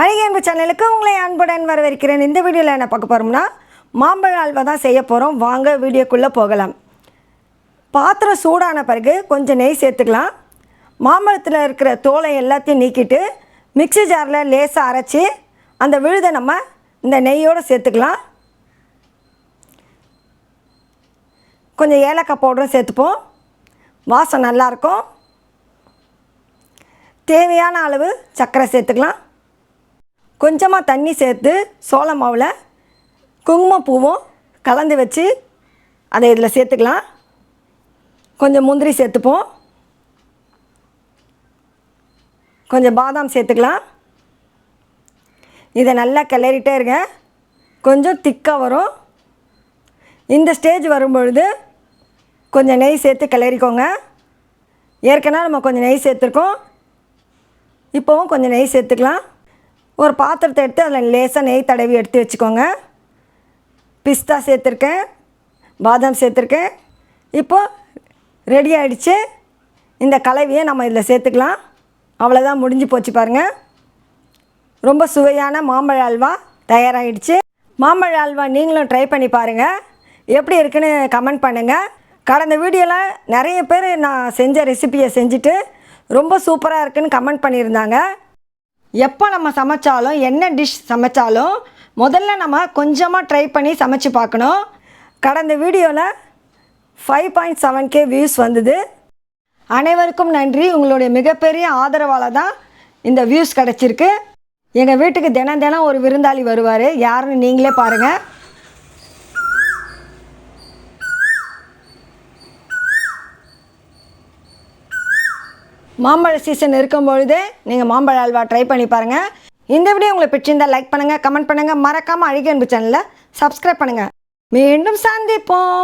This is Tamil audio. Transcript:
அழகிய அன்பு சேனலுக்கு உங்களை அன்புடன் வரவேற்கிறேன். இந்த வீடியோவில் என்ன பார்க்க போகிறோம்னா மாம்பழ அல்வா தான் செய்ய போகிறோம் வாங்க வீடியோக்குள்ளே போகலாம். பாத்திரம் சூடான பிறகு கொஞ்சம் நெய் சேர்த்துக்கலாம். மாம்பழத்தில் இருக்கிற தோலை எல்லாத்தையும் நீக்கிட்டு மிக்ஸி ஜாரில் லேசாக அரைச்சி அந்த விழுதை நம்ம இந்த நெய்யோடு சேர்த்துக்கலாம். கொஞ்சம் ஏலக்காய் பவுடரும் சேர்த்துப்போம். வாசம் நல்லாயிருக்கும் தேவையான அளவு சர்க்கரை சேர்த்துக்கலாம். கொஞ்சமாக தண்ணி சேர்த்து சோள மாவில் குங்குமப்பூவும் கலந்து வச்சு அதை இதில் சேர்த்துக்கலாம். கொஞ்சம் முந்திரி சேர்த்துப்போம். கொஞ்சம் பாதாம் சேர்த்துக்கலாம். இதை நல்லா கிளறிட்டே இருங்க. கொஞ்சம் திக்காக வரும். இந்த ஸ்டேஜ் வரும்பொழுது கொஞ்சம் நெய் சேர்த்து கிளறிக்கோங்க. ஏற்கனவே நம்ம கொஞ்சம் நெய் சேர்த்துருக்கோம். இப்போவும் கொஞ்சம் நெய் சேர்த்துக்கலாம். ஒரு பாத்திரத்தை எடுத்து அதில் லேசாக நெய் தடவி எடுத்து வச்சுக்கோங்க. பிஸ்தா சேர்த்துருக்கேன். பாதாம் சேர்த்துருக்கேன். இப்போது ரெடி ஆகிடுச்சு இந்த கலவையை நம்ம இதில் சேர்த்துக்கலாம். அவ்வளோதான் முடிஞ்சு போச்சு பாருங்கள் ரொம்ப சுவையான மாம்பழ அல்வா தயாராகிடுச்சு மாம்பழ அல்வா நீங்களும் ட்ரை பண்ணி பாருங்கள் எப்படி இருக்குன்னு கமெண்ட் பண்ணுங்கள் கடந்த வீடியோவில் நிறைய பேர் நான் செஞ்ச ரெசிபியை செஞ்சுட்டு ரொம்ப சூப்பராக இருக்குன்னு கமெண்ட் பண்ணியிருந்தாங்க. எப்போ நம்ம சமைச்சாலும் என்ன டிஷ் சமைச்சாலும் முதல்ல நம்ம கொஞ்சமாக ட்ரை பண்ணி சமைச்சு பார்க்கணும். கடந்த வீடியோவில் five point seven K views வந்தது. அனைவருக்கும் நன்றி. உங்களுடைய மிகப்பெரிய ஆதரவால் தான் இந்த வியூஸ் கிடச்சிருக்கு. எங்கள் வீட்டுக்கு தினம் தினம் ஒரு விருந்தாளி வருவார். யாருன்னு நீங்களே பாருங்கள் மாம்பழ சீசன் இருக்கும் பொழுது நீங்கள் மாம்பழ அல்வா ட்ரை பண்ணி பாருங்கள் இந்த வீடியோ உங்களுக்கு பிடிச்சிருந்தால் லைக் பண்ணுங்கள் கமெண்ட் பண்ணுங்கள் மறக்காமல் அழகி அன்பு சேனலில் சப்ஸ்கிரைப் பண்ணுங்கள் மீண்டும் சந்திப்போம்.